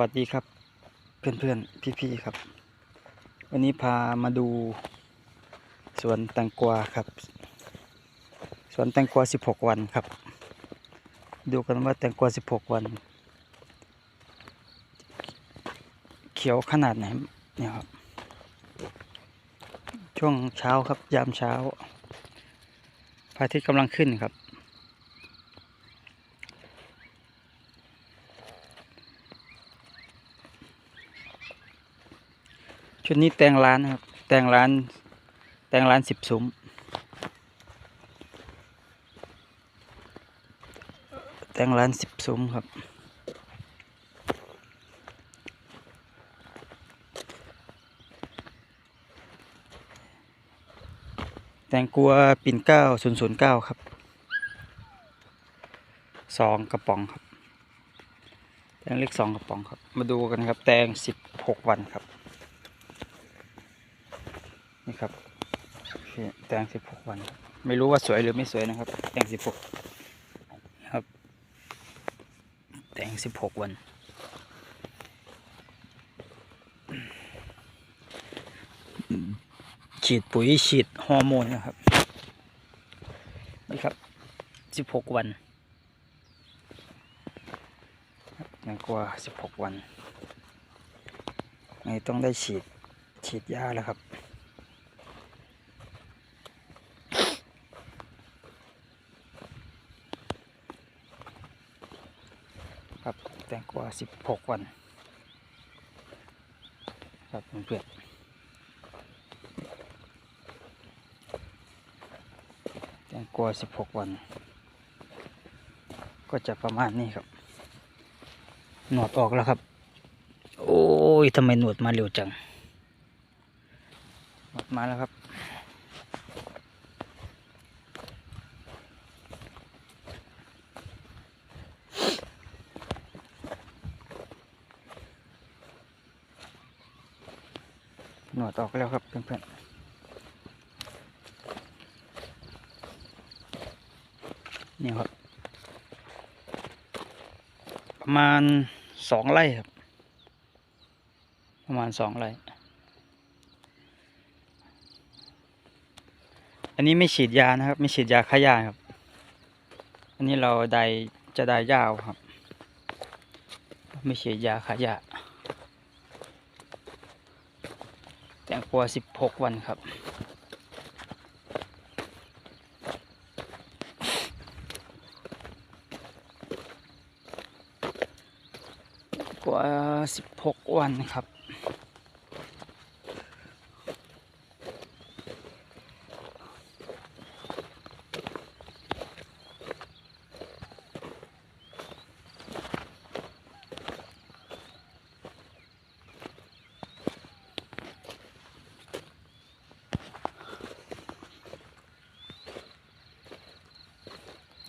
วัสดีครับเพื่อนๆพี่ๆครับ วันนี้พามาดูสวนแตงกวาครับ สวนแตงกวา 16 วันครับ ดูกันว่าแตงกวา 16 วัน เขียวขนาดไหนเนี่ยครับ ช่วงเช้าครับยามเช้าพระอาทิตย์กำลังขึ้นครับ ชุดนี้แตงร้านครับ แตงร้าน แตงร้านสิบซุ้ม แตงร้านสิบซุ้มครับ แตงกลัวปิ่นเก้าศูนย์ศูนย์เก้าครับ สองกระป๋องครับ แตงเล็กสองกระป๋องครับ มาดูกันครับ แตงสิบหกวันครับ นี่ครับแตงสิบหกวัน ไม่รู้ว่าสวยหรือไม่สวยนะครับ แตงสิบหกครับ แตงสิบหกวัน ฉีดปุ๋ยฉีดฮอร์โมนนะครับ นี่ครับสิบหกวันยังกว่าสิบหกวันไงต้องได้ฉีดฉีดยาแล้วครับ ครับแตงกวาสิบหกวัน ครับเพื่อนแตงกวาสิบหกวัน ก็จะประมาณนี้ครับ หนวดออกแล้วครับ โอ้ยทำไมหนวดมาเร็วจัง หนวดมาแล้วครับ หนวดออกแล้วครับเพื่อนๆนี่ครับ ประมาณสองไร่ครับ ประมาณสองไร่ อันนี้ไม่ฉีดยานะครับ ไม่ฉีดยาฆ่าหญ้าครับ อันนี้เราได้จะได้ยาวครับ ไม่ฉีดยาฆ่าหญ้า แตงกวาสิบหกวันครับ กว่าสิบหกวันครับ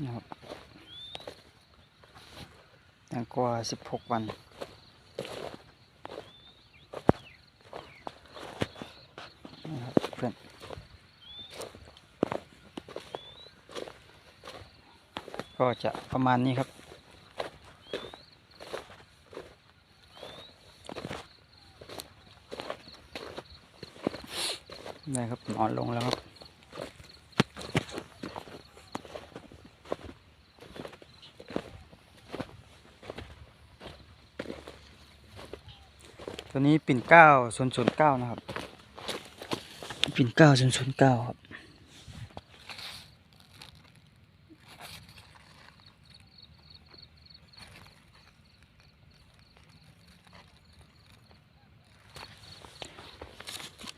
นะครับแตงกว่าสิบหกวันนะครับเพื่อนก็จะประมาณนี้ครับได้ครับนอนลงแล้วครับ ตัวนี้ปิ่นเก้าศูนย์ศูนย์เก้านะครับ ปิ่นเก้าศูนย์ศูนย์เก้าครับ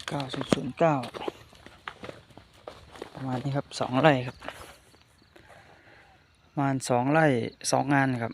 เก้าศูนย์ศูนย์เก้าประมาณนี้ครับสองไร่ครับ ประมาณสองไร่สองงานครับ